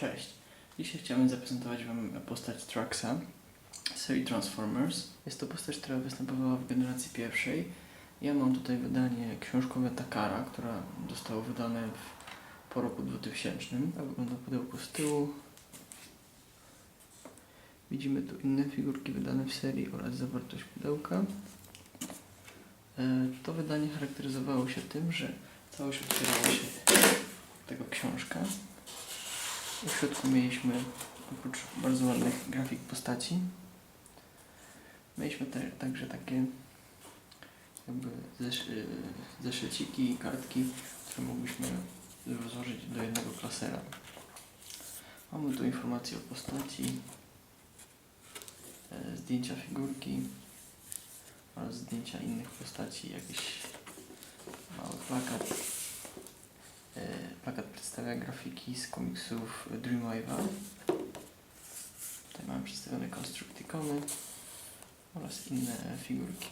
Cześć. Dzisiaj chciałbym zaprezentować Wam postać Traxa z serii Transformers. Jest to postać, która występowała w generacji pierwszej. Ja mam tutaj wydanie książkowe Takara, które zostało wydane w, po roku 2000. Tak wygląda pudełko z tyłu. Widzimy tu inne figurki wydane w serii oraz zawartość pudełka. E, To wydanie charakteryzowało się tym, że całość otwierała się tego książka. W środku mieliśmy oprócz bardzo ładnych grafik postaci, mieliśmy te, także takie jakby zeszy, zeszyciki i kartki, które mogliśmy rozłożyć do jednego klasera. Mamy tu informacje o postaci, e, zdjęcia figurki oraz zdjęcia innych postaci, jakiś mały plakat. E, Plakat przedstawia grafiki z komiksów Dreamwave'a. Tutaj mamy przedstawione Constructicony oraz inne figurki.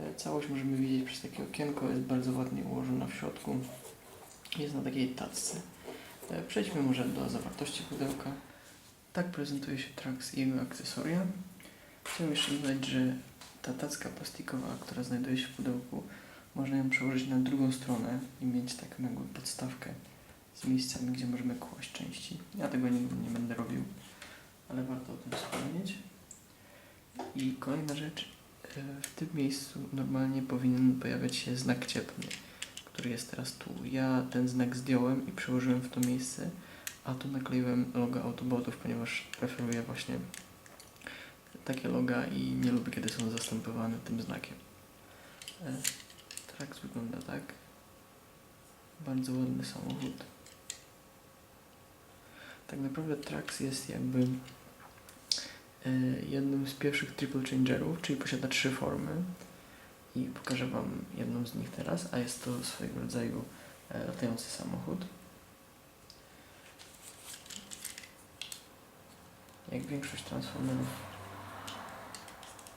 E, Całość możemy widzieć przez takie okienko, jest bardzo ładnie ułożona w środku. Jest na takiej tacce. E, Przejdźmy może do zawartości pudełka. Tak prezentuje się Trax i jego akcesoria. Chciałem jeszcze dodać, że ta tacka plastikowa, która znajduje się w pudełku, można ją przełożyć na drugą stronę i mieć taką jakby podstawkę z miejscami, gdzie możemy kłaść części. Ja tego nigdy nie będę robił, ale warto o tym wspomnieć. I kolejna rzecz, e, w tym miejscu normalnie powinien pojawiać się znak cieplny, który jest teraz tu. Ja ten znak zdjąłem i przełożyłem w to miejsce, a tu nakleiłem logo Autobotów, ponieważ preferuję właśnie takie loga i nie lubię, kiedy są zastępowane tym znakiem. Trax wygląda tak. Bardzo ładny samochód. Tak naprawdę Trax jest jakby e, jednym z pierwszych triple changerów, czyli posiada trzy formy. I pokażę Wam jedną z nich teraz, a jest to swojego rodzaju e, latający samochód. Jak większość transformerów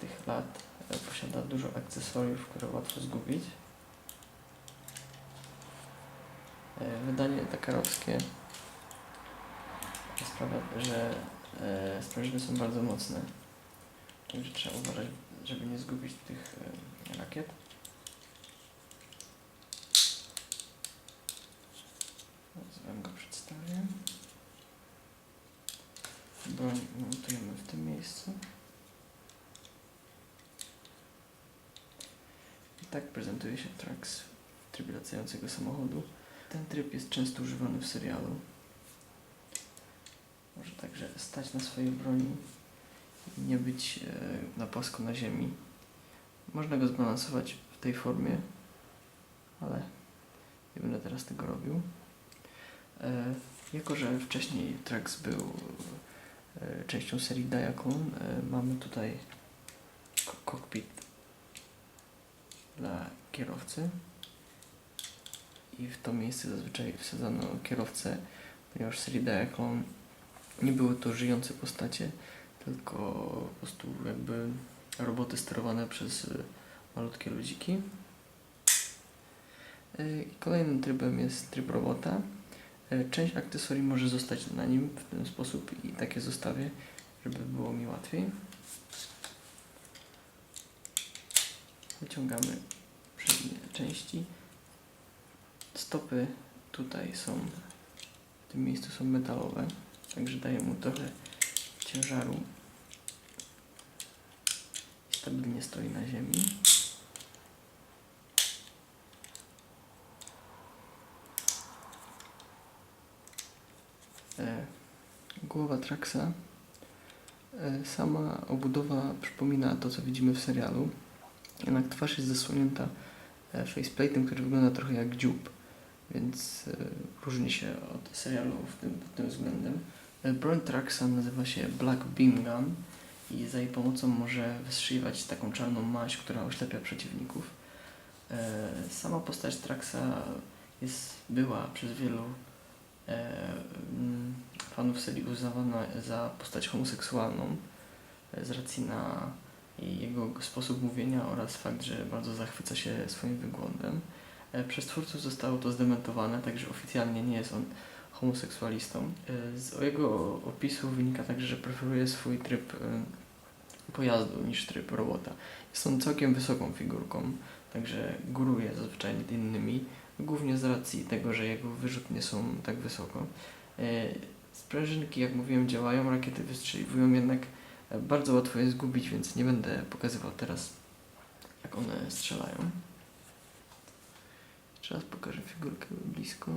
tych lat e, posiada dużo akcesoriów, które łatwo zgubić. E, Wydanie takarowskie sprawia, że e, sprężyny są bardzo mocne. Także trzeba uważać, żeby nie zgubić tych e, rakiet. Wam go przedstawię. Broń montujemy w tym miejscu. I tak prezentuje się Trax w trybie latającego samochodu. Ten tryb jest często używany w serialu. Może także stać na swojej broni i nie być e, na płasko na ziemi. Można go zbalansować w tej formie, ale nie będę teraz tego robił. E, jako, że wcześniej Trax był e, częścią serii Diaclone, e, mamy tutaj ko- kokpit dla kierowcy i w to miejsce zazwyczaj wsadzano kierowcę, ponieważ w serii Diaclone nie były to żyjące postacie, tylko po prostu jakby roboty sterowane przez y, malutkie ludziki. Y, kolejnym trybem jest tryb robota. Y, Część akcesorii może zostać na nim w ten sposób i takie zostawię, żeby było mi łatwiej. Wyciągamy przednie części. Stopy tutaj są, w tym miejscu są metalowe, także daje mu trochę ciężaru stabilnie stoi na ziemi. E, Głowa Traxa. E, Sama obudowa przypomina to, co widzimy w serialu. Jednak twarz jest zasłonięta e, faceplate'em, który wygląda trochę jak dziób, więc e, różni się od serialu w tym, pod tym względem. E, Broń Traxa nazywa się Black Beam Gun i za jej pomocą może wystrzeliwać taką czarną maść, która oślepia przeciwników. E, Sama postać Traxa jest, była przez wielu mm, fanów serii uznawana za postać homoseksualną z racji na jego sposób mówienia oraz fakt, że bardzo zachwyca się swoim wyglądem. E, Przez twórców zostało to zdementowane, także oficjalnie nie jest on homoseksualistą. E, Z jego opisu wynika także, że preferuje swój tryb e, pojazdu niż tryb robota. Jest on całkiem wysoką figurką, także góruje zazwyczaj nad innymi, głównie z racji tego, że jego wyrzutnie są tak wysoko. Sprężynki, jak mówiłem, działają, rakiety wystrzeliwują, jednak bardzo łatwo je zgubić, więc nie będę pokazywał teraz, jak one strzelają. Jeszcze raz pokażę figurkę blisko.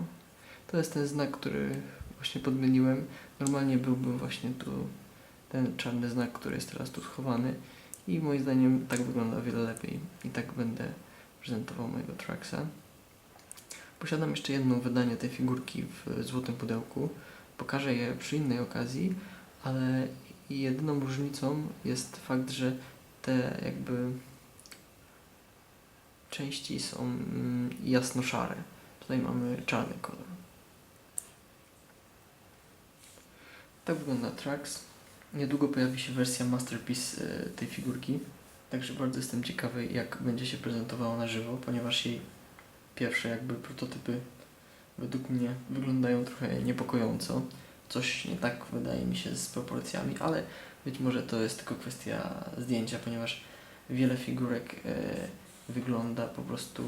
To jest ten znak, który właśnie podmieniłem. Normalnie byłby właśnie tu ten czarny znak, który jest teraz tu schowany i moim zdaniem tak wygląda o wiele lepiej i tak będę prezentował mojego Traxa. Posiadam jeszcze jedno wydanie tej figurki w złotym pudełku. Pokażę je przy innej okazji, ale jedyną różnicą jest fakt, że te jakby części są mm, jasno-szare. Tutaj mamy czarny kolor. Tak wygląda Trax. Niedługo pojawi się wersja Masterpiece e, tej figurki, także bardzo jestem ciekawy jak będzie się prezentowała na żywo, ponieważ jej pierwsze jakby prototypy według mnie wyglądają trochę niepokojąco. Coś nie tak wydaje mi się z proporcjami, ale być może to jest tylko kwestia zdjęcia, ponieważ wiele figurek e, wygląda po prostu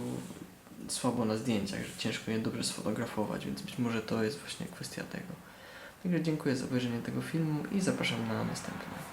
słabo na zdjęciach, że ciężko je dobrze sfotografować, więc być może to jest właśnie kwestia tego. Także dziękuję za obejrzenie tego filmu i zapraszam na następny.